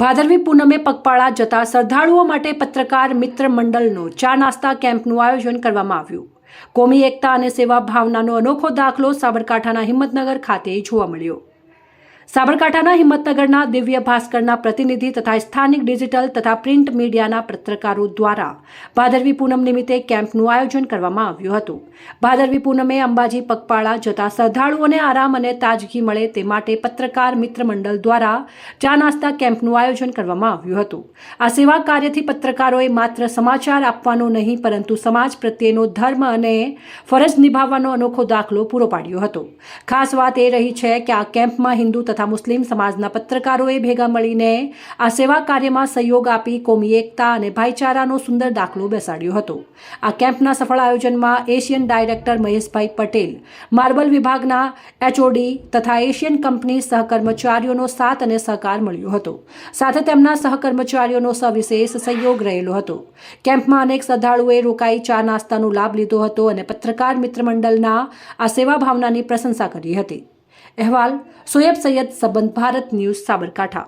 ભાદરવી પૂનમે પગપાળા જતા શ્રદ્ધાળુઓ માટે પત્રકાર મિત્ર મંડળનો ચા નાસ્તા કેમ્પનું આયોજન કરવામાં આવ્યું. કોમી એકતા અને સેવા ભાવનાનો અનોખો દાખલો સાબરકાંઠાના હિંમતનગર ખાતે જોવા મળ્યો. સાબરકાંઠાના હિંમતનગરના દિવ્ય ભાસ્કરના પ્રતિનિધિ તથા સ્થાનિક ડિજિટલ તથા પ્રિન્ટ મીડિયાના પત્રકારો દ્વારા ભાદરવી પૂનમ નિમિત્તે કેમ્પનું આયોજન કરવામાં આવ્યું હતું. ભાદરવી પૂનમે અંબાજી પગપાળા જતા શ્રદ્ધાળુઓને આરામ અને તાજગી મળે તે માટે પત્રકાર મિત્ર મંડળ દ્વારા ચા નાસ્તા કેમ્પનું આયોજન કરવામાં આવ્યું હતું. આ સેવા કાર્યથી પત્રકારોએ માત્ર સમાચાર આપવાનો નહીં, પરંતુ સમાજ પ્રત્યેનો ધર્મ અને ફરજ નિભાવવાનો અનોખો દાખલો પૂરો પાડ્યો હતો. ખાસ વાત એ રહી છે કે આ કેમ્પમાં હિન્દુ તથા મુસ્લિમ સમાજના પત્રકારોએ ભેગા મળીને આ સેવા કાર્યમાં સહયોગ આપી કોમી એકતા અને ભાઈચારાનો સુંદર દાખલો બેસાડ્યો હતો. આ કેમ્પના સફળ આયોજનમાં Asian director Maheshbhai Patel, marble વિભાગના એચઓડી તથા એશિયન કંપની સહકર્મચારીઓનો સાથ અને સહકાર મળ્યો હતો. સાથે તેમના સહકર્મચારીઓનો સવિશેષ સહયોગ રહેલો હતો. કેમ્પમાં અનેક શ્રદ્ધાળુઓએ રોકાઈ ચા નાસ્તાનો લાભ લીધો હતો અને પત્રકાર મિત્ર મંડળના આ સેવા ભાવનાની પ્રશંસા કરી હતી. અહેવાલ સોએબ સૈયદ સંબંધ ભારત ન્યૂઝ સાબરકાંઠા.